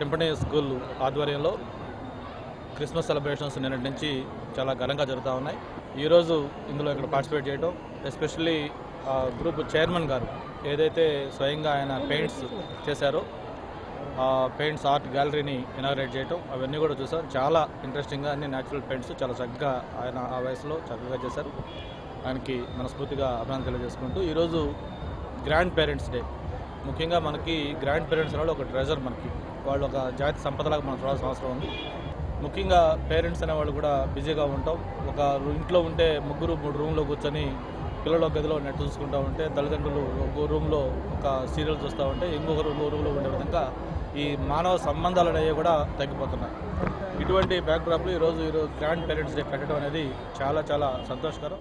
Symphony school ఆధ్వర్యంలో Christmas celebrations నిన్నటి నుంచి చాలా ఘనంగా జరుగుతూ ఉన్నాయి. ఈరోజు ఇందులో ఇక్కడ పార్టిసిపేట్ చేయడం ఎస్పెషల్లీ గ్రూప్ చైర్మన్ గారు ఏదైతే స్వయంగా ఆయన పెయింట్స్ చేశారో ఆ పెయింట్స్ ఆర్ట్ గ్యాలరీని ఇనాగ్రేట్ చేయటం అవన్నీ కూడా చూసాం. చాలా ఇంట్రెస్టింగ్గా అన్ని న్యాచురల్ పెయింట్స్ చాలా చక్కగా ఆయన ఆ వయసులో చక్కగా చేశారు. ఆయనకి మనస్ఫూర్తిగా అభినందన తెలియజేసుకుంటూ ఈరోజు గ్రాండ్ పేరెంట్స్ డే. ముఖ్యంగా మనకి గ్రాండ్ పేరెంట్స్ అనేవాళ్ళు ఒక ట్రెజర్ మనకి. వాళ్ళు ఒక జాతి సంపదలాగా మనం చూడాల్సిన అవసరం ఉంది. ముఖ్యంగా పేరెంట్స్ అనేవాళ్ళు కూడా బిజీగా ఉంటాం. ఒక ఇంట్లో ఉంటే ముగ్గురు మూడు రూమ్లో కూర్చొని పిల్లలు గదిలో నెట్ చూసుకుంటూ ఉంటే తల్లిదండ్రులు ఒక రూమ్లో ఒక సీరియల్ చూస్తూ ఉంటే ఇంకొకరు ఇంకో రూమ్లో ఉండే విధంగా ఈ మానవ సంబంధాలు అనేవి కూడా తగ్గిపోతున్నాయి. ఇటువంటి బ్యాక్డ్రాప్లో ఈరోజు ఈరోజు గ్రాండ్ పేరెంట్స్ డే పెట్టడం అనేది చాలా చాలా సంతోషకరం.